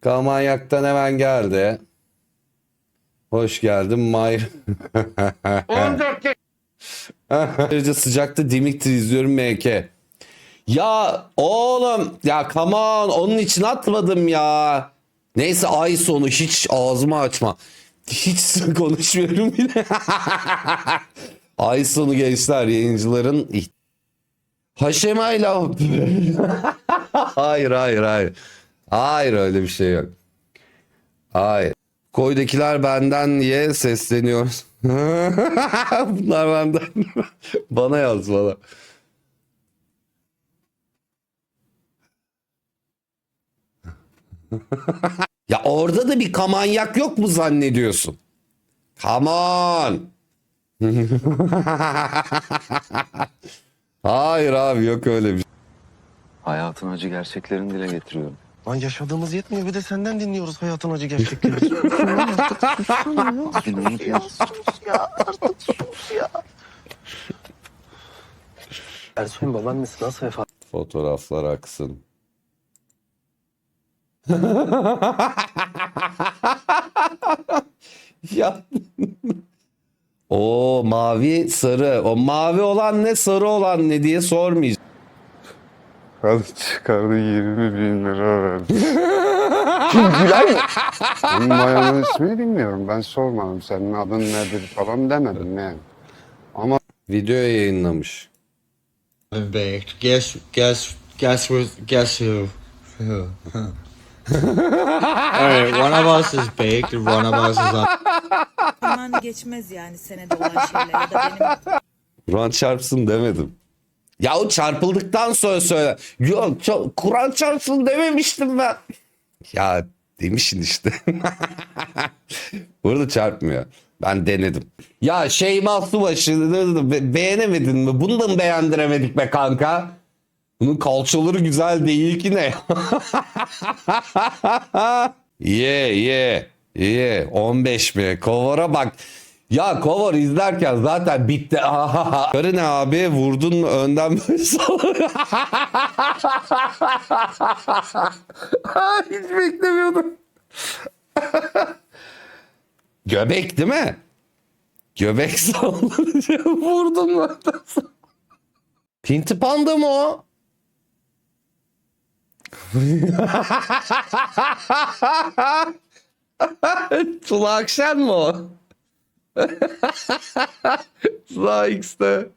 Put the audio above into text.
Kamanyak'tan hemen geldi. Hoş geldin May. 14 Ayrıca sıcakta Dimitri izliyorum MK. Ya oğlum ya come on onun için atmadım ya. Neyse ay sonu hiç ağzımı açma. Hiç konuşmuyorum bile. ay sonu gençler yayıncıların Haşemayla Hayır hayır hayır. Hayır öyle bir şey yok. Hayır. Koydakiler benden diye sesleniyoruz. Bunlar benden. bana yaz bana. ya orada da bir kamanyak yok mu zannediyorsun? Come on. Hayır abi yok öyle bir şey. Hayatın acı gerçeklerini dile getiriyorum. Lan yaşadığımız yetmiyor bir de senden dinliyoruz hayatın acı gerçekleri. Dinlemek ya. Ersoy'un babaannesi nasıl vefat Fotoğraflar aksın. ya. O mavi sarı. O mavi olan ne sarı olan ne diye sormayacağım. Hadi çıkardı 20 bin lira verdi. Benim bayanın ismini bilmiyorum. Ben sormadım. Senin adın nedir falan demedim yani. Video yayınlamış. baked. Guess, guess, guess what? Guess who? Who? All right, one of us is baked, and one of us is on. Hemen geçmez yani senede olan şeyler ya da benim Kur'an çarpsın demedim. Ya o çarpıldıktan sonra söyle. Yok çok, Kur'an çarpsın dememiştim ben. Ya demişsin işte. Burada çarpmıyor. Ben denedim. Ya Şeyma Subaşı be- beğenemedin mi? Bunu da mı beğendiremedik be kanka? Bunun kalçaları güzel değil ki ne? Ye ye ye 15 mi? Kovara bak. Ya Kovar izlerken zaten bitti. Karı ne abi vurdun mu önden böyle. Hiç beklemiyordum. Göbek değil mi? Göbek sallanınca vurdun mu önden. Pinti panda mı o? Tula Akşen mi o? Sıla X'te.